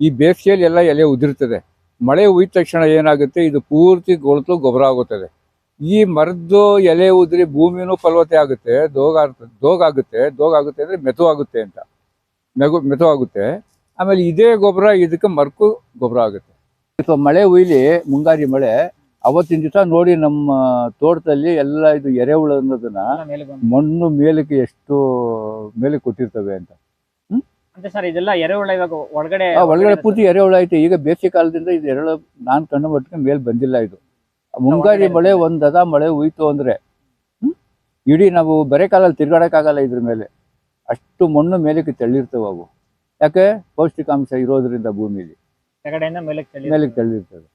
ಈ ಬೇಸಿಗೆಯಲ್ಲಿ ಎಲ್ಲ ಎಲೆ ಉದುರ್ತದೆ. ಮಳೆ ಉಯ್ದ ತಕ್ಷಣ ಏನಾಗುತ್ತೆ? ಇದು ಪೂರ್ತಿ ಗೊಳ್ತು ಗೊಬ್ಬರ ಆಗುತ್ತದೆ. ಈ ಮರದ್ದು ಎಲೆ ಉದ್ರಿ ಭೂಮಿನೂ ಫಲವತ್ತೆ ಆಗುತ್ತೆ. ದೋಗ ದೋಗಾಗುತ್ತೆ ದೋಗಾಗುತ್ತೆ ಅಂದರೆ ಮೆತುವಾಗುತ್ತೆ ಅಂತ. ಮೆಗು ಮೆತುವಾಗುತ್ತೆ ಆಮೇಲೆ ಇದೇ ಗೊಬ್ಬರ ಇದಕ್ಕೆ ಮರಕ್ಕೂ ಗೊಬ್ಬರ ಆಗುತ್ತೆ. ಸೊ ಮಳೆ ಹುಯ್ಲಿ ಮುಂಗಾರಿ ಮಳೆ ಅವತ್ತಿನ ದಿವಸ ನೋಡಿ ನಮ್ಮ ತೋಟದಲ್ಲಿ ಎಲ್ಲ ಇದು ಎರೆಹುಳ ಅನ್ನೋದನ್ನ ಮಣ್ಣು ಮೇಲಕ್ಕೆ ಎಷ್ಟು ಮೇಲೆ ಕೊಟ್ಟಿರ್ತವೆ ಅಂತ. ಅಂದ್ರೆ ಸರ್ ಇದೆಲ್ಲ ಎರೆಹುಳ ಇವಾಗ ಒಳಗಡೆ ಒಳಗಡೆ ಪೂರ್ತಿ ಎರೆಹುಳ ಐತೆ. ಈಗ ಬೇಸಿಗೆ ಕಾಲದಿಂದ ಇದು ಎರೆಹುಳ ನಾನು ಕಣ್ಣು ಮಟ್ಟಿಗೆ ಮೇಲೆ ಬಂದಿಲ್ಲ ಇದು. ಮುಂಗಾರಿ ಮಳೆ ಒಂದ್ ಅದ ಮಳೆ ಹೋಯ್ತು ಅಂದ್ರೆ ಹ್ಮ್? ಇಡೀ ನಾವು ಬರೇ ಕಾಲಲ್ಲಿ ತಿರ್ಗಾಡಕ್ಕಾಗಲ್ಲ ಇದ್ರ ಮೇಲೆ. ಅಷ್ಟು ಮಣ್ಣು ಮೇಲಕ್ಕೆ ತಳ್ಳಿರ್ತವೆ ಅವು. ಯಾಕೆ? ಪೌಷ್ಟಿಕಾಂಶ ಇರೋದ್ರಿಂದ ಭೂಮಿಲಿ. ಮೇಲಕ್ಕೆ ತಳ್ಳಿ ಮೇಲಕ್ಕೆ ತಳ್ಳಿರ್ತದೆ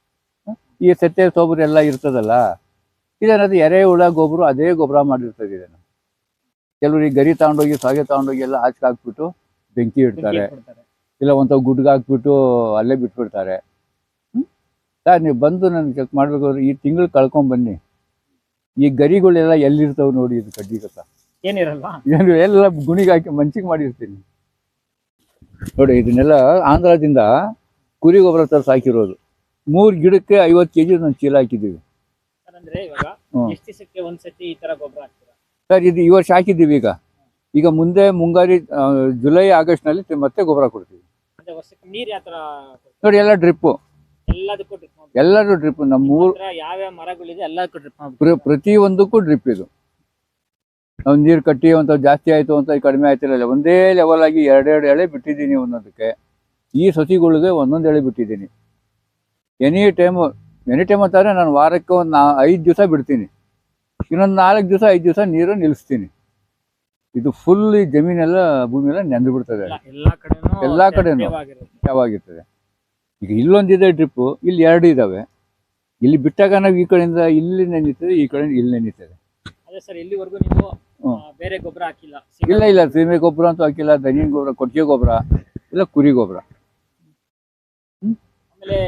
ಈ ಸೆತ್ತೆ ಸೋಬರು ಎಲ್ಲ ಇರ್ತದಲ್ಲ ಇದೇನದು ಎರೆಹುಳ ಗೊಬ್ಬರ ಅದೇ ಗೊಬ್ಬರ ಮಾಡಿರ್ತದೆ ಇದನ್ನು. ಕೆಲವರು ಈ ಗರಿ ತಗೊಂಡೋಗಿ ಸಾಗೆ ತಗೊಂಡೋಗಿ ಎಲ್ಲ ಆಚೆ ಹಾಕ್ಬಿಟ್ಟು ಬೆಂಕಿ ಇಡ್ತಾರೆ. ಇಲ್ಲ ಒಂಥ ಗುಡ್ಗೆ ಹಾಕ್ಬಿಟ್ಟು ಅಲ್ಲೇ ಬಿಟ್ಬಿಡ್ತಾರೆ? ಸರ್ ನೀವು ಬಂದು ನನಗೆ ಚೆಕ್ ಮಾಡ್ಬೇಕಾದ್ರೆ ಈ ತಿಂಗಳು ಕಳ್ಕೊಂಡ್ ಬನ್ನಿ. ಈ ಗರಿಗಳೆಲ್ಲ ಎಲ್ಲಿರ್ತಾವೆ ನೋಡಿ ಇದು ಕಡ್ಡಿ ಕಸ ಏನಿರಲ್ಲ ಏನು ಎಲ್ಲ ಗುಣಿಗೆ ಹಾಕಿ ಮಂಚಿಗೆ ಮಾಡಿರ್ತೀನಿ. ನೋಡಿ ಇದನ್ನೆಲ್ಲ ಆಂಧ್ರದಿಂದ ಕುರಿ ಗೊಬ್ಬರ ತರಿಸಿ ಹಾಕಿರೋದು. ಮೂರು ಗಿಡಕ್ಕೆ ಐವತ್ತು ಕೆ ಜಿ ಒಂದು ಚೀಲ ಹಾಕಿದ್ದೀವಿ. ತರ ಸರ್ ಇದು ಈ ವರ್ಷ ಹಾಕಿದ್ದೀವಿ ಈಗ. ಈಗ ಮುಂದೆ ಮುಂಗಾರಿ ಜುಲೈ ಆಗಸ್ಟ್ನಲ್ಲಿ ಮತ್ತೆ ಗೊಬ್ಬರ ಕೊಡ್ತೀವಿ? ನೋಡಿ ಎಲ್ಲ ಡ್ರಿಪ್ಪು. ಎಲ್ಲರೂ ಡ್ರಿಪ್ ನಮ್ಮ ಯಾವ ಯಾವ ಮರಗಳಿದೆ ಎಲ್ಲದಕ್ಕೂ ಡ್ರಿಪ್ ಪ್ರ ಮಾಡ್ಬಿಟ್ಟು ಪ್ರತಿಯೊಂದಕ್ಕೂ ಡ್ರಿಪ್ ಇದು. ನಾವು ನೀರು ಕಟ್ಟಿ ಅಂತ ಜಾಸ್ತಿ ಆಯ್ತು ಅಂತ ಕಡಿಮೆ ಆಯ್ತಿರಲ್ಲ. ಒಂದೇ ಲೆವೆಲ್ ಆಗಿ ಎರಡೆರಡು ಎಳೆ ಬಿಟ್ಟಿದ್ದೀನಿ ಒಂದೊಂದಕ್ಕೆ. ಈ ಸಸಿಗಳಿಗೆ ಒಂದೊಂದು ಎಳೆ ಬಿಟ್ಟಿದ್ದೀನಿ. ಎನಿ ಟೈಮ್ ಎನಿ ಟೈಮ್ ಅಂತಾರೆ ನಾನು ವಾರಕ್ಕೆ ಒಂದು ಐದು ದಿವಸ ಬಿಡ್ತೀನಿ. ಇನ್ನೊಂದು ನಾಲ್ಕು ದಿವಸ ಐದು ದಿವಸ ನೀರು ನಿಲ್ಲಿಸ್ತೀನಿ ಇದು ಫುಲ್ ಈ ಜಮೀನೆಲ್ಲ ಭೂಮಿಯೆಲ್ಲ ನೆಂದು ಬಿಡ್ತದೆ ಎಲ್ಲ- ಎಲ್ಲಾ ಕಡೆನೂ ಎಲ್ಲಾ. ಯಾವಾಗಿರ್ತದೆ ಈಗ ಇಲ್ಲೊಂದಿದೆ ಡ್ರಿಪ್ಪು ಇಲ್ಲಿ ಎರಡು ಇದಾವೆ. ಇಲ್ಲಿ ಬಿಟ್ಟಾಗ ನಾವು ಈ ಕಡೆಯಿಂದ ಇಲ್ಲಿ ನೆನೀತದೆ ಈ ಕಡೆಯಿಂದ ಇಲ್ಲಿ ನೆನೀತದೆ ಬೇರೆ ಗೊಬ್ಬರ ಹಾಕಿಲ್ಲ. ಇಲ್ಲ ಇಲ್ಲ ಸೀಮೆ ಗೊಬ್ಬರ ಅಂತೂ ಹಾಕಿಲ್ಲ ದನಿನ ಗೊಬ್ಬರ ಕೊಟ್ಟಿಗೆ ಗೊಬ್ಬರ ಇಲ್ಲ ಕುರಿ ಗೊಬ್ಬರ. ಆಮೇಲೆ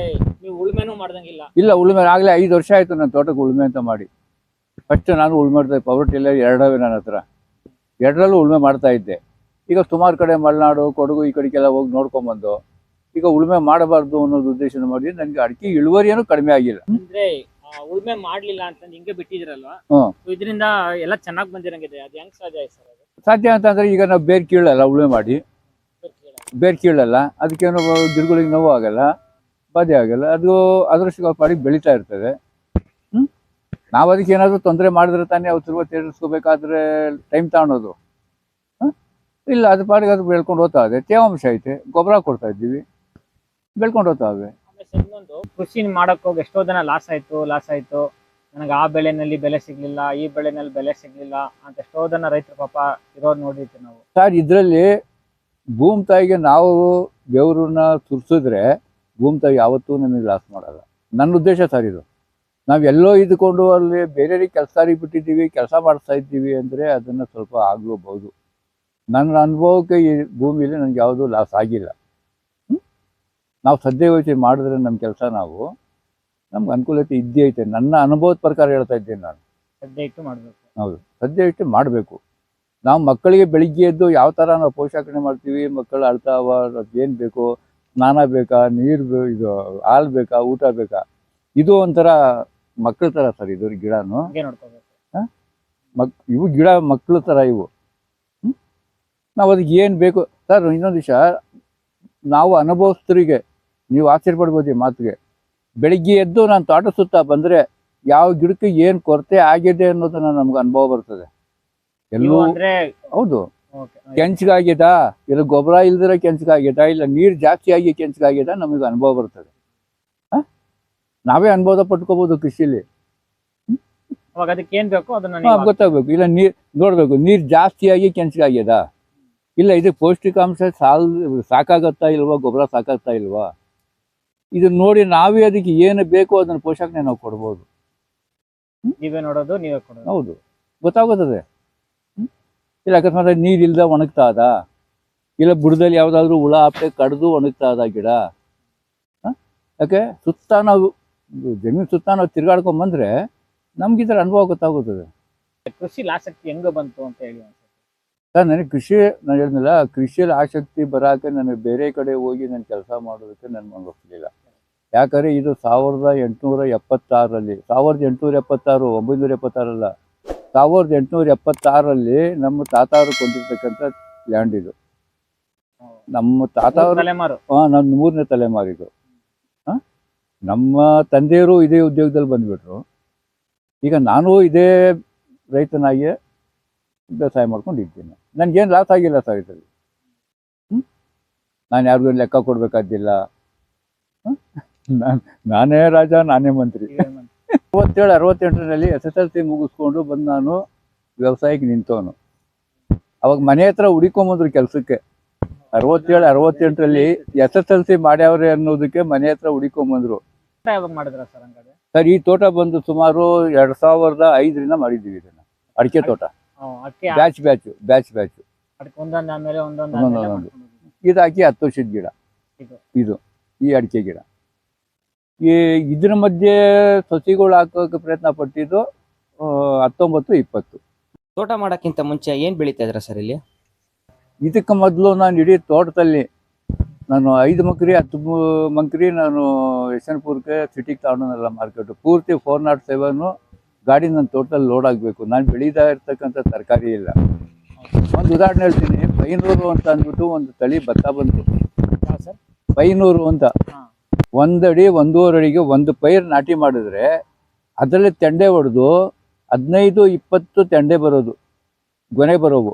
ನೀವು ಉಳುಮೆನೂ ಮಾಡ್ದಂಗಿಲ್ಲ. ಇಲ್ಲ ಉಳುಮೆ ಆಗಲೇ ಐದು ವರ್ಷ ಆಯ್ತು ನನ್ನ ತೋಟಕ್ಕೆ ಉಳುಮೆ ಅಂತ ಮಾಡಿ. ಫಸ್ಟ್ ನಾನು ಉಳುಮೆ ಮಾಡ್ತಾ ಪವರ್ ಟಿಲ್ಲರ್ ಎರಡವೇ ನನ್ನ ಹತ್ರ. ಎರಡರಲ್ಲೂ ಉಳುಮೆ ಮಾಡ್ತಾ ಇದ್ದೆ. ಈಗ ಸುಮಾರು ಕಡೆ ಮಲೆನಾಡು ಕೊಡಗು ಈ ಕಡೆಗೆಲ್ಲ ಹೋಗಿ ನೋಡ್ಕೊಂಬಂದು ಈಗ ಉಳುಮೆ ಮಾಡಬಾರ್ದು ಅನ್ನೋದು ಉದ್ದೇಶನ ಮಾಡಿ ನನಗೆ ಅಡಿಕೆ ಇಳುವರಿಯೂ ಕಡಿಮೆ ಆಗಿಲ್ಲ. ಅಂದ್ರೆ ಉಳುಮೆ ಮಾಡ್ಲಿಲ್ಲ ಅಂತ ಹಿಂಗೆ ಬಿಟ್ಟಿದಿರಲ್ವಾ. ಇದರಿಂದ ಎಲ್ಲ ಚೆನ್ನಾಗಿ ಬಂದಿರಂಗಿದೆ. ಅದು ಹೆಂಗ್ ಸಾಧ್ಯ ಸರ್ ಸಾಧ್ಯ ಅಂತಂದ್ರೆ ಈಗ ನಾವು ಬೇರ್ ಕೀಳಲ್ಲ ಉಳುಮೆ ಮಾಡಿ. ಬೇರ್ ಕೀಳಲ್ಲ ಅದಕ್ಕೇನು ಗಿಡಗಳಿಗೆ ನೋವು ಆಗಲ್ಲ ಬಾಧೆ ಆಗಲ್ಲ. ಅದು ಅದರಷ್ಟು ಪಾಡಿಗೆ ಬೆಳೀತಾ ಇರ್ತದೆ. ನಾವು ಅದಕ್ಕೆ ಏನಾದರೂ ತೊಂದರೆ ಮಾಡಿದ್ರೆ ತಾನೇ ಅವ್ರು ತಿರುವ ತೀರಿಸ್ಕೋಬೇಕಾದ್ರೆ ಟೈಮ್ ತಗೊಳೋದು ಹಾಂ? ಇಲ್ಲ ಅದು ಪಾಡಿಗೆ ಅದು ಬೆಳ್ಕೊಂಡು ಹೋಗ್ತಾ ಇದೆ ತೇವಾಂಶ ಐತೆ. ಗೊಬ್ಬರ ಕೊಡ್ತಾ ಇದ್ದೀವಿ. ಬೆಳ್ಕೊಂಡು ಹೋಗ್ತಾ ಇವೆ ಇನ್ನೊಂದು. ಕೃಷಿ ಮಾಡಕ್ ಹೋಗಿ ಎಷ್ಟೋ ಜನ ಲಾಸ್ ಆಯ್ತು ಲಾಸ್ ಆಯ್ತು. ನನಗೆ ಆ ಬೆಳೆನಲ್ಲಿ ಬೆಲೆ ಸಿಗ್ಲಿಲ್ಲ ಈ ಬೆಳೆನಲ್ಲಿ ಬೆಲೆ ಸಿಗ್ಲಿಲ್ಲ ಅಂತ ಎಷ್ಟೋ ಜನ ರೈತರು ಪಾಪ ಇರೋದು ನೋಡಿರ್ತೀವಿ ನಾವು. ಸರ್ ಇದರಲ್ಲಿ ಭೂಮಿ ತಾಯಿಗೆ ನಾವು ಬೆವರನ್ನ ಸುರಿಸಿದ್ರೆ ಭೂಮಿ ತಾಯಿ ಯಾವತ್ತೂ ನಮಗೆ ಲಾಸ್ ಮಾಡಲ್ಲ. ನನ್ನ ಉದ್ದೇಶ ಸರ್ ಇದು. ನಾವು ಎಲ್ಲೋ ಇದ್ಕೊಂಡು ಅಲ್ಲಿ ಬೇರೆಯವ್ರಿಗೆ ಕೆಲಸ ಬಿಟ್ಟಿದ್ದೀವಿ ಕೆಲಸ ಮಾಡ್ತಾ ಇದ್ದೀವಿ ಅಂದರೆ ಅದನ್ನು ಸ್ವಲ್ಪ ಆಗಲೂಬಹುದು. ನನ್ನ ಅನುಭವಕ್ಕೆ ಈ ಭೂಮಿಯಲ್ಲಿ ನನಗೆ ಯಾವುದೂ ಲಾಸ್ ಆಗಿಲ್ಲ. ನಾವು ಸದ್ಯ ಯೋಚನೆ ಮಾಡಿದ್ರೆ ನಮ್ಮ ಕೆಲಸ ನಾವು ನಮ್ಗೆ ಅನುಕೂಲತೆ ಇದ್ದೇ ಐತೆ ನನ್ನ ಅನುಭವದ ಪ್ರಕಾರ ಹೇಳ್ತಾ ಇದ್ದೇನೆ ನಾನು. ಸದ್ಯ ಇಟ್ಟು ಮಾಡಬೇಕು. ಹೌದು. ಸದ್ಯ ಇಟ್ಟು ಮಾಡಬೇಕು. ನಾವು ಮಕ್ಕಳಿಗೆ ಬೆಳಿಗ್ಗೆ ಎದ್ದು ಯಾವ ಥರ ನಾವು ಪೋಷಾಕಣೆ ಮಾಡ್ತೀವಿ ಮಕ್ಕಳು ಅಳ್ತಾವ ಏನು ಬೇಕು ಸ್ನಾನ ಬೇಕಾ ನೀರು ಇದು ಹಾಲು ಬೇಕಾ ಊಟ ಬೇಕಾ ಇದು ಒಂಥರ ಮಕ್ಕಳ ತರ ಸರ್ ಇದು ಗಿಡನು. ಮಕ್ ಇವು ಗಿಡ ಮಕ್ಕಳ ತರ ಇವು? ನಾವು ಅದಕ್ಕೆ ಏನು ಬೇಕು? ಸರ್ ಇನ್ನೊಂದು ವಿಷಯ ನಾವು ಅನುಭವಸ್ಥರಿಗೆ ನೀವು ಆಶ್ಚರ್ಯ ಪಡ್ಬೋದು ಈ ಮಾತಿಗೆ. ಬೆಳಿಗ್ಗೆ ಎದ್ದು ನಾನು ತೋಟ ಸುತ್ತ ಬಂದರೆ ಯಾವ ಗಿಡಕ್ಕೆ ಏನು ಕೊರತೆ ಆಗಿದೆ ಅನ್ನೋದನ್ನ ನಮ್ಗೆ ಅನುಭವ ಬರ್ತದೆ. ಎಲ್ಲೂ ಹೌದು. ಕೆಂಚಗಾಗ್ಯದ ಇಲ್ಲ ಗೊಬ್ಬರ ಇಲ್ದಿರ ಕೆಂಚಗಾಗ್ಯದ ಇಲ್ಲ ನೀರು ಜಾಸ್ತಿ ಆಗಿ ಕೆಂಚಗಾಗ್ಯದ ನಮಗೆ ಅನುಭವ ಬರ್ತದೆ? ನಾವೇ ಅನುಭವ ಪಟ್ಕೋಬಹುದು ಕೃಷಿಲಿ ಅವಾಗ ಅದಕ್ಕೆ ಏನ್ ಬೇಕು ಅದನ್ನ ನೀವು ಗೊತ್ತಾಗ್ಬೇಕು. ಇಲ್ಲ ನೀರ್ ನೋಡ್ಬೇಕು. ನೀರ್ ಜಾಸ್ತಿಯಾಗಿ ಕೆಂಚಗಾಗ್ಯದ ಇಲ್ಲ ಇದು ಪೌಷ್ಟಿಕಾಂಶ ಸಾಲ್ ಸಾಕಾಗತ್ತಾ ಇಲ್ವಾ? ಗೊಬ್ಬರ ಸಾಕಾಗ್ತಾ ಇಲ್ವಾ? ಇದನ್ನ ನೋಡಿ ನಾವೇ ಅದಕ್ಕೆ ಏನು ಬೇಕೋ ಅದನ್ನ ಪೋಷಕನೆ ನಾವು ಕೊಡ್ಬೋದು. ನೀವೇ ನೋಡೋದು ನೀವೇ ಕೊಡೋದು. ಹೌದು. ಗೊತ್ತಾಗುತ್ತದೆ ಹ್ಮ್? ಇಲ್ಲ ಅಕಸ್ಮಾತ್ ನೀರ್ ಇಲ್ದ ಒಣಗ್ತಾ ಅದ? ಇಲ್ಲ ಬುಡದಲ್ಲಿ ಯಾವ್ದಾದ್ರು ಹುಳ ಆಪ್ಟೆ ಕಡ್ದು ಒಣಗ್ತಾ ಅದ ಗಿಡ? ಹ? ಯಾಕೆ? ಸುತ್ತ ನಾವು ಜಮೀನು ಸುತ್ತ ನಾವು ತಿರ್ಗಾಡ್ಕೊಂಡ್ ಬಂದ್ರೆ ನಮ್ಗೆ ಇದರ ಅನುಭವ ಗೊತ್ತಾಗುತ್ತದೆ. ಕೃಷಿ ಆಸಕ್ತಿ ಹೆಂಗ ಬಂತು ಅಂತ ಹೇಳಿ. ಸರ್ ನನಗೆ ಕೃಷಿ ನಾನು ಹೇಳಿದ್ನಲ್ಲ ಕೃಷಿಯಲ್ಲಿ ಆಸಕ್ತಿ ಬರಾಕೆ ನನಗೆ ಬೇರೆ ಕಡೆ ಹೋಗಿ ನಾನು ಕೆಲಸ ಮಾಡೋದಕ್ಕೆ ನನ್ನ ಒಪ್ಪಲಿಲ್ಲ ಯಾಕಂದರೆ ಇದು ಸಾವಿರದ ಎಂಟುನೂರ ಎಪ್ಪತ್ತಾರರಲ್ಲಿ ಸಾವಿರದ ಎಂಟುನೂರ ಎಪ್ಪತ್ತಾರು ಒಂಬೈನೂರ ಎಪ್ಪತ್ತಾರಲ್ಲ ಸಾವಿರದ ಎಂಟುನೂರ ಎಪ್ಪತ್ತಾರರಲ್ಲಿ ನಮ್ಮ ತಾತಾವರು ಕೊಂಡಿರ್ತಕ್ಕಂಥ ಲ್ಯಾಂಡ್ ಇದು. ನಮ್ಮ ತಾತಾವರು ತಲೆಮಾರು. ಹಾಂ ನನ್ನ ಮೂರನೇ ತಲೆಮಾರಿದು. ನಮ್ಮ ತಂದೆಯವರು ಇದೇ ಉದ್ಯೋಗದಲ್ಲಿ ಬಂದುಬಿಟ್ರು. ಈಗ ನಾನು ಇದೇ ರೈತನಾಗಿ ವ್ಯವಸಾಯ ಮಾಡ್ಕೊಂಡು ಇದ್ದೀನಿ. ನನಗೇನು ಲಾಸ್ ಆಗಿಲ್ಲ ಸರ್ ಇದರಲ್ಲಿ. ನಾನು ಯಾರಿಗೂ ಲೆಕ್ಕ ಕೊಡಬೇಕಾದಿಲ್ಲ ನಾನು ನಾನೇ ರಾಜ ನಾನೇ ಮಂತ್ರಿ. ಅರವತ್ತೇಳು ಅರವತ್ತೆಂಟರಲ್ಲಿ ಎಸ್ ಎಸ್ ಎಲ್ ಸಿ ಮುಗಿಸ್ಕೊಂಡು ಬಂದು ನಾನು ವ್ಯವಸಾಯಕ್ಕೆ ನಿಂತವನು. ಅವಾಗ ಮನೆ ಹತ್ರ ಹುಡಿಕೊಂಬಂದ್ರು ಕೆಲಸಕ್ಕೆ. ಅರವತ್ತೇಳು ಅರವತ್ತೆಂಟರಲ್ಲಿ ಎಸ್ ಎಸ್ ಎಲ್ ಸಿ ಮಾಡ್ಯಾವ್ರೆ ಅನ್ನೋದಕ್ಕೆ ಮನೆ ಹತ್ರ ಹುಡಿಕೊಂಬಂದ್ರು. ಯಾವಾಗ ಮಾಡಿದ್ರ ಸರ್ ಹಂಗಾದ್ರೆ? ಸರ್ ಈ ತೋಟ ಬಂದು ಸುಮಾರು ಎರಡ್ ಸಾವಿರದ ಐದರಿಂದ ಮಾಡಿದ್ದೀವಿ ಇದನ್ನ ಅಡಿಕೆ ತೋಟ. ಅಕ್ಕೆ ಬ್ಯಾಚ್ ಬ್ಯಾಚ್ ಬ್ಯಾಚ್ ಬ್ಯಾಚ್. ಅದಕ್ಕೆ ಒಂದೊಂದು ಆಮೇಲೆ ಒಂದೊಂದು ಒಂದೊಂದು ಆಮೇಲೆ ಒಂದೊಂದು. ಮಾಡ್ಕೊಂಡು ಹೋಗಿದ್ದು. ಇದು ಹಾಕಿ ಹತ್ತು ವರ್ಷದ ಗಿಡ. ಇದು. ಇದು ಈ ಅಡಿಕೆ ಗಿಡ. ಈ ಇದ್ರ ಮಧ್ಯೆ ಸಸಿಗಳು ಹಾಕೋಕೆ ಪ್ರಯತ್ನ ಪಟ್ಟಿದ್ದು ಆ, ಹತ್ತೊಂಬತ್ತು ಇಪ್ಪತ್ತು. ತೋಟ ಮಾಡೋಕ್ಕಿಂತ ಮುಂಚೆ ಏನು ಬೆಳೀತಾ ಇದ್ರ ಸರ್ ಇಲ್ಲಿ? ಇದಕ್ಕೆ ಮೊದಲು ನಾನು ಇಡೀ ತೋಟದಲ್ಲಿ ನಾನು ಐದು ಮಂಕ್ರಿ ಹತ್ತು ಮಂಕ್ರಿ ನಾನು ಯಶವಂತಪುರಕ್ಕೆ ಸಿಟಿಗೆ ತಗೊಂಡನಲ್ಲ ಮಾರ್ಕೆಟು. ಪೂರ್ತಿ ಫೋರ್ ನಾಟ್ ಸೆವೆನು ಗಾಡಿ ನನ್ನ ತೋಟದಲ್ಲಿ ಲೋಡ್ ಆಗಬೇಕು. ನಾನು ಬೆಳೀತಾ ಇರ್ತಕ್ಕಂಥ ತರಕಾರಿ ಇಲ್ಲ. ಒಂದು ಉದಾಹರಣೆ ಹೇಳ್ತೀನಿ. ಪೈನೂರು ಅಂತ ಅಂದ್ಬಿಟ್ಟು ಒಂದು ತಳಿ ಭತ್ತ ಬಂತು. ಬೈನೂರು ಸರ್? ಪೈನೂರು ಅಂತ. ಒಂದಡಿ ಒಂದೂವರೆ ಅಡಿಗೆ ಒಂದು ಪೈರು ನಾಟಿ ಮಾಡಿದ್ರೆ ಅದರಲ್ಲಿ ತೆಂಡೆ ಹೊಡೆದು ಹದಿನೈದು ಇಪ್ಪತ್ತು ತೆಂಡೆ ಬರೋದು ಗೊನೆ ಬರೋವು.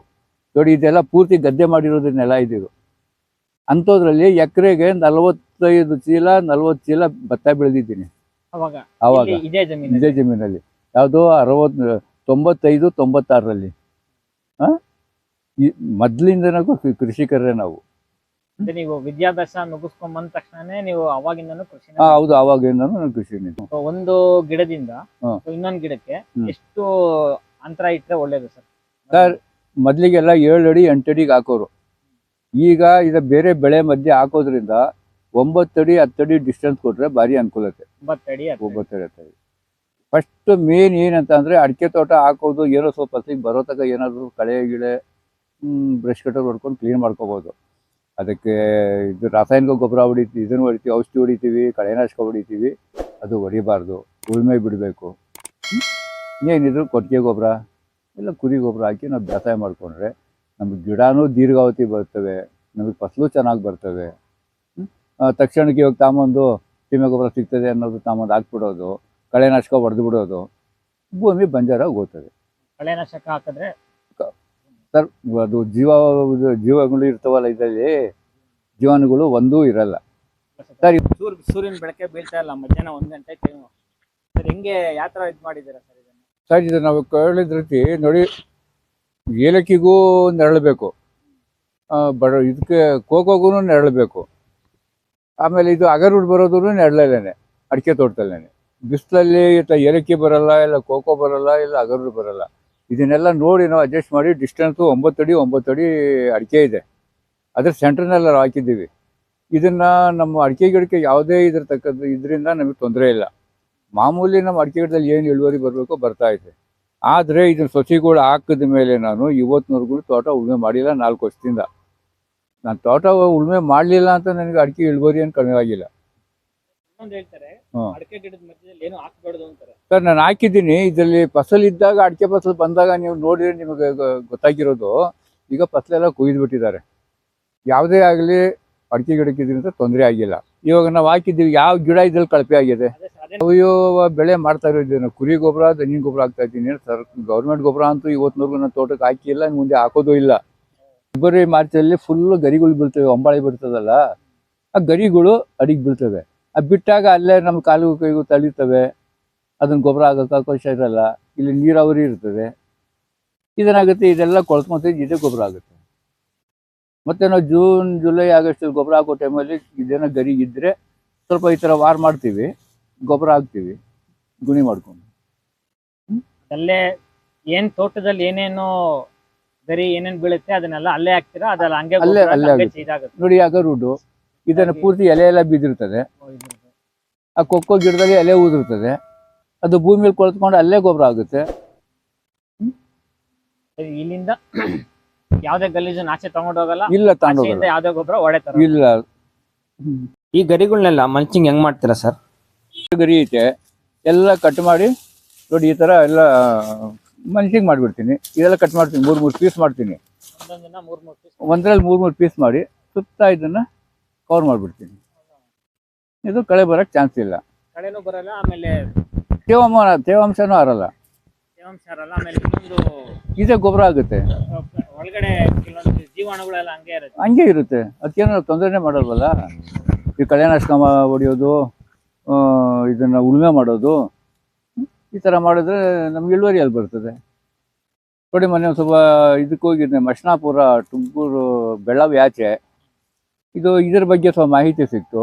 ನೋಡಿ ಇದೆಲ್ಲ ಪೂರ್ತಿ ಗದ್ದೆ ಮಾಡಿರೋದು ನೆಲ ಇದಿದು ಅಂಥದ್ರಲ್ಲಿ ಎಕರೆಗೆ ನಲವತ್ತೈದು ಚೀಲ ನಲವತ್ತು ಚೀಲ ಭತ್ತ ಬೆಳೆದಿದ್ದೀನಿ. ಅವಾಗ? ಅವಾಗ. ಇದೇ ಜಮೀನು ಇದೇ ಜಮೀನಲ್ಲಿ. ಯಾವುದೋ ಅರವತ್ ತೊಂಬತ್ತೈದು ತೊಂಬತ್ತಾರರಲ್ಲಿ. ಮೊದ್ಲಿಂದ ಮೊದಲಿಂದನೂ ಕೃಷಿಕರೇ ನಾವು. ನೀವು ವಿದ್ಯಾಭ್ಯಾಸ ಮುಗಿಸ್ಕೊಂಡ್ ಬಂದ ತಕ್ಷಣನೇ ನೀವು ಅವಾಗಿಂದನೂ ಕೃಷಿ ಹೌದು ಅವಾಗಿಂದನು ನಾನು ಕೃಷಿ ಒಂದು ಗಿಡದಿಂದ. ಇನ್ನೊಂದು ಗಿಡಕ್ಕೆ ಎಷ್ಟು ಅಂತರ ಇಟ್ಟರೆ ಒಳ್ಳೇದು ಸರ್? ಸರ್ ಮೊದಲಿಗೆಲ್ಲ ಏಳು ಅಡಿ ಎಂಟು ಅಡಿಗೆ ಹಾಕೋರು. ಈಗ ಇದು ಬೇರೆ ಬೆಳೆ ಮಧ್ಯೆ ಹಾಕೋದ್ರಿಂದ ಒಂಬತ್ತಡಿ ಅಡಿ ಹತ್ತು ಅಡಿ ಡಿಸ್ಟೆನ್ಸ್ ಕೊಟ್ರೆ ಭಾರಿ ಅನುಕೂಲತೆ. ಒಂಬತ್ತಡಿ ಅಡಿ ಹತ್ತು ಅಡಿ. ಒಂಬತ್ತು ಅಡಿ ಹತ್ತು ಅಡಿ. ಫಸ್ಟ್ ಮೇನ್ ಏನಂತ ಅಂದ್ರೆ ಅಡಿಕೆ ತೋಟ ಹಾಕೋದು ಏನೋ ಸ್ವಲ್ಪ ಹಸಿಗೆ ಬರೋ ತನಕ ಏನಾದರೂ ಕಳೆ ಗಿಳೆ ಬ್ರಷ್ ಕಟರ್ ಹೊಡ್ಕೊಂಡು ಕ್ಲೀನ್ ಮಾಡ್ಕೋಬೋದು. ಅದಕ್ಕೆ ಇದು ರಾಸಾಯನಿಕ ಗೊಬ್ಬರ ಹೊಡಿತೀವಿ ಇದನ್ನು ಹೊಡಿತೀವಿ ಔಷಧಿ ಹೊಡಿತೀವಿ ಕಳೆನಾಶಕ ಹೊಡಿತೀವಿ ಅದು ಹೊಡಿಬಾರ್ದು. ಉಳುಮೆ ಬಿಡಬೇಕು. ಏನಿದ್ರು ಕೊಟ್ಟಿಗೆ ಗೊಬ್ಬರ ಇಲ್ಲ ಕುರಿ ಗೊಬ್ಬರ ಹಾಕಿ ನಾವು ಬೇಸಾಯ ಮಾಡಿಕೊಂಡ್ರೆ ನಮಗೆ ಗಿಡನೂ ದೀರ್ಘಾವಧಿ ಬರ್ತವೆ ನಮಗೆ ಫಸಲು ಚೆನ್ನಾಗಿ ಬರ್ತವೆ? ತಕ್ಷಣಕ್ಕೆ ಇವಾಗ ತಾಮೊಂದು ಸೀಮೆ ಗೊಬ್ಬರ ಸಿಗ್ತದೆ ಅನ್ನೋದು ತಾಮೊಂದು ಹಾಕ್ಬಿಡೋದು ಕಳೆನಾಶಕ ಹೊಡೆದು ಬಿಡೋದು ಭೂಮಿ ಬಂಜಾರ ಹೋಗ್ತದೆ. ಕಳೆನಾಶಕ ಹಾಕಿದ್ರೆ ಸರ್ ಅದು ಜೀವ ಜೀವಗಳು ಇರ್ತಾವಲ್ಲ ಇದರಲ್ಲಿ ಜೀವನಗಳು ಒಂದೂ ಇರಲ್ಲ. ಸರ್ ಸೂರ್ ಸೂರ್ಯನ ಬೆಳಕೆ ಬೀಳ್ತಾ ಇಲ್ಲ ಮಧ್ಯಾಹ್ನ ಒಂದು ಗಂಟೆ ಟೈಮ್ ಸರ್ ಹೆಂಗೆ ಯಾವ ತರ ಇದು ಮಾಡಿದ್ದೀರಾ ಸರ್ ಇದನ್ನು? ಸರ್ ಇದು ನಾವು ಕೇಳಿದ ರೀತಿ ನೋಡಿ ಏಲಕ್ಕಿಗೂ ನೆರಳಬೇಕು. ಬಡ, ಇದಕ್ಕೆ ಕೋಕೋಗೂ ನೆರಳಬೇಕು. ಆಮೇಲೆ ಇದು ಅಗರೂಡ್ ಬರೋದ್ರೂ ನೆರಳಲ್ಲೇನೆ, ಅಡಿಕೆ ತೋಟದಲ್ಲೇನೆ. ಬಿಸಿಲಲ್ಲಿ ಏಲಕ್ಕಿ ಬರಲ್ಲ, ಇಲ್ಲ ಕೋಕೋ ಬರಲ್ಲ, ಇಲ್ಲ ಅಗರೂಡ್ ಬರಲ್ಲ. ಇದನ್ನೆಲ್ಲ ನೋಡಿ ನಾವು ಅಡ್ಜಸ್ಟ್ ಮಾಡಿ ಡಿಸ್ಟೆನ್ಸು ಒಂಬತ್ತು ಅಡಿ ಒಂಬತ್ತು ಅಡಿ ಅಡಿಕೆ ಇದೆ. ಅದ್ರ ಸೆಂಟ್ರ್ನೆಲ್ಲ ಹಾಕಿದ್ದೀವಿ. ಇದನ್ನ ನಮ್ಮ ಅಡಿಕೆ ಗಿಡಕ್ಕೆ ಯಾವುದೇ ಇದ್ರ ತಕ್ಕದ್ದು ಇದರಿಂದ ನಮಗೆ ತೊಂದರೆ ಇಲ್ಲ. ಮಾಮೂಲಿ ನಮ್ಮ ಅಡಿಕೆ ಗಿಡದಲ್ಲಿ ಏನು ಇಳುವರಿ ಬರಬೇಕೋ ಬರ್ತಾ ಇದೆ. ಆದರೆ ಇದನ್ನ ಸಸಿಗಳು ಹಾಕಿದ ಮೇಲೆ ನಾನು ಇವತ್ತಿನವರೆಗೂ ತೋಟ ಉಳುಮೆ ಮಾಡಿಲ್ಲ ನಾಲ್ಕು ವರ್ಷದಿಂದ. ನಾನು ತೋಟ ಉಳುಮೆ ಮಾಡಲಿಲ್ಲ ಅಂತ ನನಗೆ ಅಡಿಕೆ ಇಳುವರಿ ಏನು ಕಡಿಮೆ ಆಗಿಲ್ಲ. ಸರ್ ನಾನು ಹಾಕಿದ್ದೀನಿ. ಇದರಲ್ಲಿ ಫಸಲ್ ಇದ್ದಾಗ ಅಡಿಕೆ ಫಸಲ್ ಬಂದಾಗ ನೀವು ನೋಡಿದ್ರೆ ನಿಮಗೆ ಗೊತ್ತಾಗಿರೋದು. ಈಗ ಫಸಲೆಲ್ಲ ಕುಯ್ದು ಬಿಟ್ಟಿದ್ದಾರೆ ಯಾವುದೇ ಆಗಲಿ ಅಡಿಕೆ ಗಿಡಕ್ಕೆ ಇದರಿಂದ ತೊಂದರೆ ಆಗಿಲ್ಲ. ಇವಾಗ ನಾವು ಹಾಕಿದ್ದೀವಿ ಯಾವ ಗಿಡ ಇದ್ರಲ್ಲಿ ಕಳಪೆ ಆಗಿದೆ? ಸಾವಯವ ಬೆಳೆ ಮಾಡ್ತಾ ಇರೋದು ಕುರಿ ಗೊಬ್ಬರ ದನಿನ ಗೊಬ್ಬರ ಹಾಕ್ತಾ ಇದ್ದೀನಿ. ಸರ್ ಗೌರ್ಮೆಂಟ್ ಗೊಬ್ಬರ ಅಂತೂ ಇವತ್ತಿನವರೆಗೂ ನನ್ನ ತೋಟಕ್ಕೆ ಹಾಕಿಲ್ಲ ಮುಂದೆ ಹಾಕೋದು ಇಲ್ಲ. ಫೆಬ್ರವರಿ ಮಾರ್ಚಲ್ಲಿ ಫುಲ್ ಗರಿಗಳು ಬೀಳ್ತವೆ, ಒಂಬಾಳೆ ಬಿಡ್ತದಲ್ಲ ಆ ಗರಿಗಳು ಅಡಿಗೆ ಬೀಳ್ತವೆ. ಆ ಬಿಟ್ಟಾಗ ಅಲ್ಲೇ ನಮ್ಮ ಕಾಲು ಕೈಗೂ ತಳಿತವೆ ಅದನ್ನ ಗೊಬ್ಬರ ಆಗೋಕೆ ಅವಕಾಶ ಇರಲ್ಲ. ಇಲ್ಲಿ ನೀರಾವರಿ ಇರ್ತದೆ. ಇದೇನಾಗುತ್ತೆ? ಇದೆಲ್ಲ ಕೊಳ್ತ್ಕೊಂತ ಇದೇ ಗೊಬ್ಬರ ಆಗುತ್ತೆ. ಮತ್ತೆ ನಾವು ಜೂನ್ ಜುಲೈ ಆಗಸ್ಟಲ್ಲಿ ಗೊಬ್ಬರ ಹಾಕೋ ಟೈಮಲ್ಲಿ ಇದೇನೋ ಗರಿ ಇದ್ರೆ ಸ್ವಲ್ಪ ಈ ಥರ ವಾರ್ ಮಾಡ್ತೀವಿ. ಗೊಬ್ಬರ ಹಾಕ್ತೀವಿ ಗುಣಿ ಮಾಡ್ಕೊಂಡು. ಅಲ್ಲೇ ಏನ್ ತೋಟದಲ್ಲಿ ಏನೇನು ಗರಿ ಏನೇನ್ ಬೀಳುತ್ತೆ ಅದನ್ನೆಲ್ಲ ಅಲ್ಲೇ ಹಾಕ್ತೀರಾ? ಅದೆಲ್ಲ ಹಂಗೆ ಅಲ್ಲೇ- ಗೊಬ್ಬರ ಅಲ್ಲೇ ಹಂಗೆ ಆಗುತ್ತೆ. ಇದಾಗುತ್ತೆ. ನೋಡಿ ಅಗರುಡು ಇದನ್ನು ಪೂರ್ತಿ ಎಲೆ ಎಲ್ಲ ಬಿದ್ದಿರ್ತದೆ. ಆ ಕೊಕ್ಕೋ ಗಿಡದಲ್ಲಿ ಎಲೆ ಉದುರ್ತದೆ. ಅದು ಭೂಮಿಯಲ್ಲಿ ಕೊಳತ್ಕೊಂಡು ಅಲ್ಲೇ ಗೊಬ್ಬರ ಆಗುತ್ತೆ. ಸರಿ, ಇಲ್ಲಿಂದ ಯಾವ್ದೇ ಗಲೀಜು ಆಚೆ ತಗೊಂಡೋಗಲ್ಲ ಇಲ್ಲ ಆಚೆಯಿಂದ ಯಾವ್ದೇ ಗೊಬ್ಬರ ಒಡೆ ತರ ಇಲ್ಲ. ಈ ಗರಿಗಳನ್ನೆಲ್ಲ ಮಲ್ಚಿಂಗ್ ಹೆಂಗ್ ಮಾಡ್ತೀರಾ ಸರ್? ಗರಿ ಐತೆ ಎಲ್ಲ ಕಟ್ ಮಾಡಿ ನೋಡಿ ಈ ತರ ಎಲ್ಲ ಮನ್ಸಿಗೆ ಮಾಡಿಬಿಡ್ತೀನಿ. ಇದೆಲ್ಲ ಕಟ್ ಮಾಡ್ತೀನಿ ಮೂರು ಮೂರು ಪೀಸ್ ಮಾಡ್ತೀನಿ. ಒಂದೊಂದನ್ನ ಮೂರ್ ಮೂರ್ ಪೀಸ್ ಒಂದರಲ್ಲಿ ಮೂರು ಮೂರು ಪೀಸ್ ಮಾಡಿ ಸುತ್ತ ಇದನ್ನ ಕವರ್ ಮಾಡಿಬಿಡ್ತೀನಿ. ಇದು ಕಳೆ ಬರೋಕ್ಕೆ ಚಾನ್ಸ್ ಇಲ್ಲ. ಕಳೆನೂ ಬರಲ್ಲ ಆಮೇಲೆ ತೇವಾಂಶ ತೇವಾಂಶನೂ ಹರಲ್ಲ ತೇವಾಂಶ ಆಮೇಲೆ ಇನ್ನೊಂದು ಇದೇ ಗೊಬ್ಬರ ಆಗುತ್ತೆ. ಒಳಗಡೆ ಕೆಲವೊಂದು ಜೀವಾಣುಗಳೆಲ್ಲ ಹಂಗೆ ಇರುತ್ತೆ. ಹಂಗೆ ಇರುತ್ತೆ. ಅದಕ್ಕೇನು ತೊಂದರೆನೇ ಮಾಡಲ್ವಲ್ಲ? ಈ ಕಳೆನಾಶಕ ಹೊಡಿಯೋದು ಹೊಡೆಯೋದು ಇದನ್ನ ಉಳುಮೆ ಮಾಡೋದು. ಈ ಥರ ಮಾಡಿದ್ರೆ ನಮ್ಗೆ ಇಳುವರಿ ಅಲ್ಲಿ ಬರ್ತದೆ. ನೋಡಿ ಮೊನ್ನೆ ಒಂದು ಸ್ವಲ್ಪ ಇದಕ್ಕೆ ಹೋಗಿದ್ದೆ, ಮಶ್ನಾಪುರ, ತುಮಕೂರು, ಬೆಳ್ಳಾವಿ ಆಚೆ. ಇದು ಇದ್ರ ಬಗ್ಗೆ ಸ್ವಲ್ಪ ಮಾಹಿತಿ ಸಿಕ್ತು.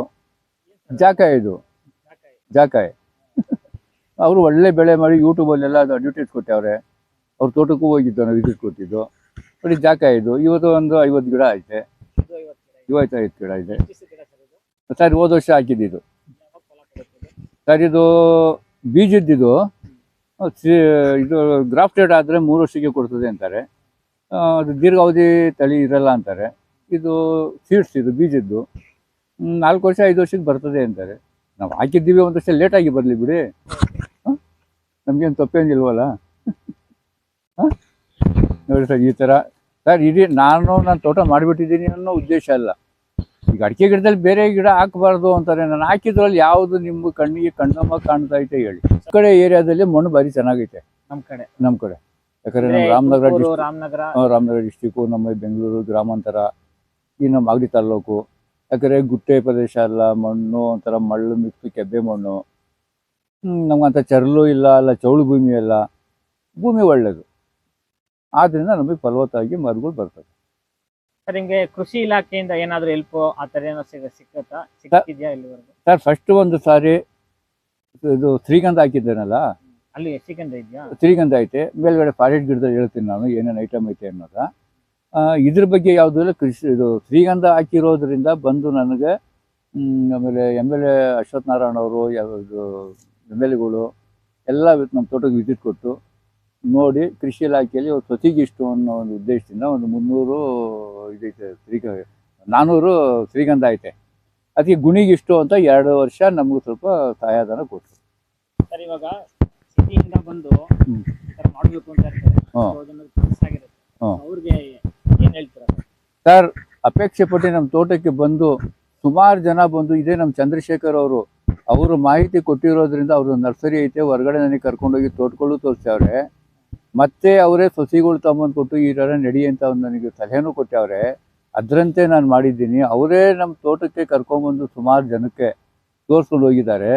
ಜಾಕಾಯಿ ಇದು. ಜಾಕಾಯಿ. ಅವರು ಒಳ್ಳೆ ಬೆಳೆ ಮಾಡಿ ಯೂಟ್ಯೂಬಲ್ಲೆಲ್ಲ ಅದು ಅಡ್ವರ್ಟೈಸ್ ಕೊಟ್ಟವ್ರೆ. ಅವ್ರ ತೋಟಕ್ಕೂ ಹೋಗಿದ್ದು ನಾವು ವಿಸಿಟ್ ಕೊಟ್ಟಿದ್ದು. ನೋಡಿ ಜಾಕಾಯಿ ಇದು. ಇವತ್ತು ಒಂದು ಐವತ್ತು ಗಿಡ ಐತೆ ಇವತ್ತು ಐವತ್ತು ಗಿಡ ಇದು. ಸರ್, ಹೋದ ವರ್ಷ ಹಾಕಿದ್ದು ಯಾವಾಗ ಫಲ ಕೊಡುತ್ತೆ ಇದು? ಸರ್ ಇದು ಬೀಜದ್ದಿದು ಇದು ಗ್ರಾಫ್ಟೆಡ್ ಆದರೆ ಮೂರು ವರ್ಷಕ್ಕೆ ಕೊಡ್ತದೆ ಅಂತಾರೆ. ಅದು ದೀರ್ಘಾವಧಿ ತಳಿ ಇರಲ್ಲ ಅಂತಾರೆ. ಇದು ಸೀಡ್ಸ್ ಇದು ಬೀಜದ್ದು. ನಾಲ್ಕು ವರ್ಷ, ಐದು ವರ್ಷಕ್ಕೆ ಬರ್ತದೆ ಅಂತಾರೆ. ನಾವು ಹಾಕಿದ್ದೀವಿ ಒಂದು ವರ್ಷ ಲೇಟಾಗಿ ಬರಲಿ ಬಿಡಿ. ನಮಗೇನು ತಪ್ಪೇನಿಲ್ವಲ್ಲ? ಹಾಂ? ನೋಡಿ ಸರ್, ಈ ಥರ ಸರ್, ಇಡೀ ನಾನು ನಾನು ತೋಟ ಮಾಡಿಬಿಟ್ಟಿದ್ದೀನಿ ಅನ್ನೋ ಉದ್ದೇಶ ಅಲ್ಲ. ಈಗ ಅಡಿಕೆ ಗಿಡದಲ್ಲಿ ಬೇರೆ ಗಿಡ ಹಾಕಬಾರ್ದು ಅಂತಾರೆ. ನಾನು ಹಾಕಿದ್ರಲ್ಲಿ ಯಾವುದು ನಿಮ್ಮ ಕಣ್ಣಿಗೆ ಕಣ್ಣಮ್ಮ ಕಾಣ್ತಾ ಐತೆ ಹೇಳಿ. ಈ ಕಡೆ ಏರಿಯಾದಲ್ಲಿ ಮಣ್ಣು ಭಾರಿ ಚೆನ್ನಾಗೈತೆ. ನಮ್ ಕಡೆ. ನಮ್ಮ ಕಡೆ. ಯಾಕಂದ್ರೆ ನಮ್ಮ ರಾಮನಗರ ಡಿಸ್ಟಿಕ್ ರಾಮನಗರ. ರಾಮನಗರ ಡಿಸ್ಟಿಕ್ಕು ನಮ್ಮ ಬೆಂಗಳೂರು ಗ್ರಾಮಾಂತರ ಈ ನಮ್ಮ ಮಾಗಡಿ ತಾಲ್ಲೂಕು ಯಾಕಂದ್ರೆ ಗುಟ್ಟೆ ಪ್ರದೇಶ ಅಲ್ಲ ಮಣ್ಣು ಒಂಥರ ಮಳ್ಳು ಮಿಕ್ಸ್ ಕೆಬ್ಬೆ ಮಣ್ಣು. ನಮ್ಗಂತ ಚರಲು ಇಲ್ಲ ಅಲ್ಲ ಚೌಳು ಭೂಮಿ ಅಲ್ಲ. ಭೂಮಿ ಒಳ್ಳೆಯದು ಆದ್ದರಿಂದ ನಮಗೆ ಫಲವತ್ತಾಗಿ ಮರಗಳು ಬರ್ತದೆ ಸರ್ ನಿಮ್ಗೆ ಕೃಷಿ ಇಲಾಖೆಯಿಂದ ಏನಾದರೂ ಹೆಲ್ಪ್ ಆ ಥರ ಏನೋ ಸಿಗ ಸಿಕ್ಕತ್ತಾ? ಸಿಕ್ಕಿದ್ಯಾ ಇಲ್ಲಿವರೆಗೂ? ಸರ್ ಫಸ್ಟ್ ಒಂದು ಸಾರಿ ಇದು ಶ್ರೀಗಂಧ ಹಾಕಿದ್ದೇನಲ್ಲ? ಅಲ್ಲಿ ಶ್ರೀಗಂಧ ಇದೆಯಾ? ಶ್ರೀಗಂಧ ಐತೆ. ಮೇಲ್ಗಡೆ ಫಾರೆಸ್ಟ್ ಗಿಡದಲ್ಲಿ ಹೇಳ್ತೀನಿ ನಾನು ಏನೇನು ಐಟಮ್ ಐತೆ ಅನ್ನೋದ. ಇದ್ರ ಬಗ್ಗೆ ಯಾವುದೂ ಇಲ್ಲ ಕೃಷಿ ಇದು ಶ್ರೀಗಂಧ ಹಾಕಿರೋದ್ರಿಂದ ಬಂದು ನನಗೆ ಆಮೇಲೆ M L A Ashwath Narayana ಅವರು ಯಾವುದು ಎಂ ಎಲ್ ಎಗಳು ಎಲ್ಲ ನಮ್ಮ ತೋಟಕ್ಕೆ ವಿಸಿಟ್ ಕೊಟ್ಟು ನೋಡಿ ಕೃಷಿ ಇಲಾಖೆಯಲ್ಲಿ ಅವ್ರು ಸೊಸಿಗಿಷ್ಟು ಅನ್ನೋ ಒಂದು ಉದ್ದೇಶದಿಂದ ಒಂದು ಮುನ್ನೂರು ಇದೈತೆ ಶ್ರೀಗ ನಾನ್ನೂರು ಶ್ರೀಗಂಧ ಐತೆ. ಅದಕ್ಕೆ ಗುಣಿಗಿಷ್ಟು ಅಂತ ಎರಡು ವರ್ಷ ನಮಗೂ ಸ್ವಲ್ಪ ಸಹಾಯಧನ ಕೊಟ್ಟರು ಸರ್ ಇವಾಗ ಸಿಟಿಯಿಂದ ಬಂದು ಮಾಡಬೇಕು ಅಂತ. ಅವ್ರಿಗೆ ಏನ್ ಹೇಳ್ತೀರಾ? ಸರ್? ಅಪೇಕ್ಷೆ ಪಟ್ಟು ನಮ್ಮ ತೋಟಕ್ಕೆ ಬಂದು ಸುಮಾರು ಜನ ಬಂದು ಇದೇ ನಮ್ಮ ಚಂದ್ರಶೇಖರ್ ಅವರು ಅವರು ಮಾಹಿತಿ ಕೊಟ್ಟಿರೋದ್ರಿಂದ ಅವ್ರದ್ದು ನರ್ಸರಿ ಐತೆ ಹೊರಗಡೆ ನನಗೆ ಕರ್ಕೊಂಡೋಗಿ ತೋಟಗಳು ತೋರಿಸ್ಯಾವ್ರೆ. ಮತ್ತೆ ಅವರೇ ಸೊಸಿಗಳು ತಮ್ಮನ್ನು ಕೊಟ್ಟು ಈ ಥರ ನಡಿ ಅಂತ ಒಂದು ನನಗೆ ಸಲಹೆನೂ ಕೊಟ್ಟವ್ರೆ ಅದರಂತೆ ನಾನು ಮಾಡಿದ್ದೀನಿ. ಅವರೇ ನಮ್ಮ ತೋಟಕ್ಕೆ ಕರ್ಕೊಂಬಂದು ಸುಮಾರು ಜನಕ್ಕೆ ತೋರಿಸ್ಕೊಂಡು ಹೋಗಿದ್ದಾರೆ.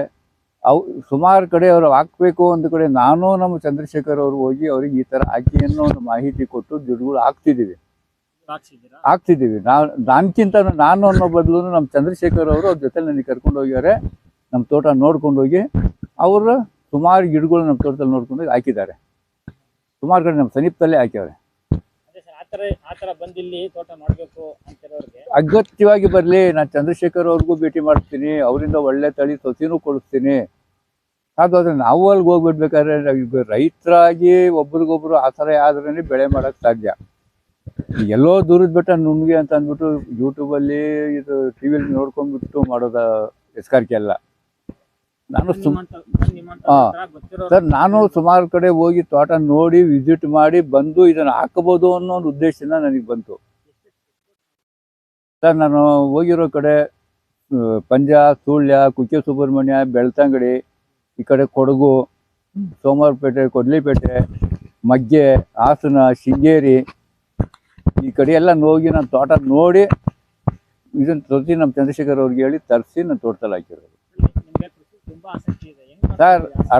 ಅವು ಸುಮಾರು ಕಡೆ ಅವರು ಹಾಕಬೇಕು ಒಂದು ಕಡೆ ನಾನು ನಮ್ಮ ಚಂದ್ರಶೇಖರ್ ಅವರು ಹೋಗಿ ಅವ್ರಿಗೆ ಈ ಥರ ಹಾಕಿ ಅನ್ನೋ ಒಂದು ಮಾಹಿತಿ ಕೊಟ್ಟು ಗಿಡಗಳು ಹಾಕ್ತಿದ್ದೀವಿ. ಹಾಕ್ತಿದ್ದೀವಿ. ನಾನು ನಾನ್ಕಿಂತ ನಾನು ಅನ್ನೋ ಬದಲು ನಮ್ಮ ಚಂದ್ರಶೇಖರ್ ಅವರು ಅವ್ರ ಜೊತೆ ನನಗೆ ಕರ್ಕೊಂಡು ಹೋಗಿದ್ದಾರೆ. ನಮ್ಮ ತೋಟ ನೋಡ್ಕೊಂಡು ಹೋಗಿ ಅವರು ಸುಮಾರು ಗಿಡಗಳು ನಮ್ಮ ತೋಟದಲ್ಲಿ ನೋಡ್ಕೊಂಡು ಹೋಗಿ ಹಾಕಿದ್ದಾರೆ. ಸುಮಾರು ಕಡೆ ನಮ್ಮ ಸಮೀಪದಲ್ಲೇ ಹಾಕ್ಯವ್ರೆ ಅಗತ್ಯವಾಗಿ ಬರಲಿ ನಾನು ಚಂದ್ರಶೇಖರ್ ಅವ್ರಿಗೂ ಭೇಟಿ ಮಾಡ್ತೀನಿ ಅವರಿಂದ ಒಳ್ಳೆ ತಳಿ ಸಸಿನೂ ಕೊಡಿಸ್ತೀನಿ. ಅದಾದ್ರೆ ನಾವು ಅಲ್ಲಿ ಹೋಗ್ಬಿಡ್ಬೇಕಾದ್ರೆ ರೈತರಾಗಿ ಒಬ್ರಿಗೊಬ್ರು ಆಸರೆ ಆದ್ರೇ ಬೆಳೆ ಮಾಡಕ್ ಸಾಧ್ಯ. ಎಲ್ಲೋ ದೂರದ ಬೆಟ್ಟ ನುಣ್ಗೆ ಅಂತ ಅಂದ್ಬಿಟ್ಟು ಯೂಟ್ಯೂಬಲ್ಲಿ ಇದು ಟಿ ವಿಲಿ ನೋಡ್ಕೊಂಡ್ಬಿಟ್ಟು ಮಾಡೋದ ಎಸ್ಕಾರಿಕೆ ಅಲ್ಲ. ನಾನು ಸುಮ್. ಸರ್ ನಾನು ಸುಮಾರು ಕಡೆ ಹೋಗಿ ತೋಟ ನೋಡಿ ವಿಸಿಟ್ ಮಾಡಿ ಬಂದು ಇದನ್ನು ಹಾಕಬಹುದು ಅನ್ನೋ ಒಂದು ಉದ್ದೇಶದಿಂದ ನನಗೆ ಬಂತು ಸರ್ ನಾನು ಹೋಗಿರೋ ಕಡೆ ಪಂಜಾ ಪಂಜ ಸುಳ್ಯ ಕುಕ್ಕೆ ಸುಬ್ರಹ್ಮಣ್ಯ ಬೆಳ್ತಂಗಡಿ ಈ ಕಡೆ ಕೊಡಗು ಸೋಮವಾರಪೇಟೆ ಕೊಡ್ಲಿಪೇಟೆ ಮಗ್ಗೆ ಹಾಸನ ಶೃಂಗೇರಿ ಈ ಕಡೆ ಎಲ್ಲ ಹೋಗಿ ನಾನು ತೋಟ ನೋಡಿ ಇದನ್ನು ತರಿಸಿ ನಮ್ಮ ಚಂದ್ರಶೇಖರ್ ಅವ್ರಿಗೆ ಹೇಳಿ ತರಿಸಿ ನಾನು ತೋಟದಲ್ಲಿ ಹಾಕಿರೋದು ನಿಮ್ಗೆ ಕೃಷಿ ತುಂಬಾ ಆಸಕ್ತಿ ಇದೆ ಹೆಂಗ್ ಸರ್ ಮಾಡ್ತೀರಾ?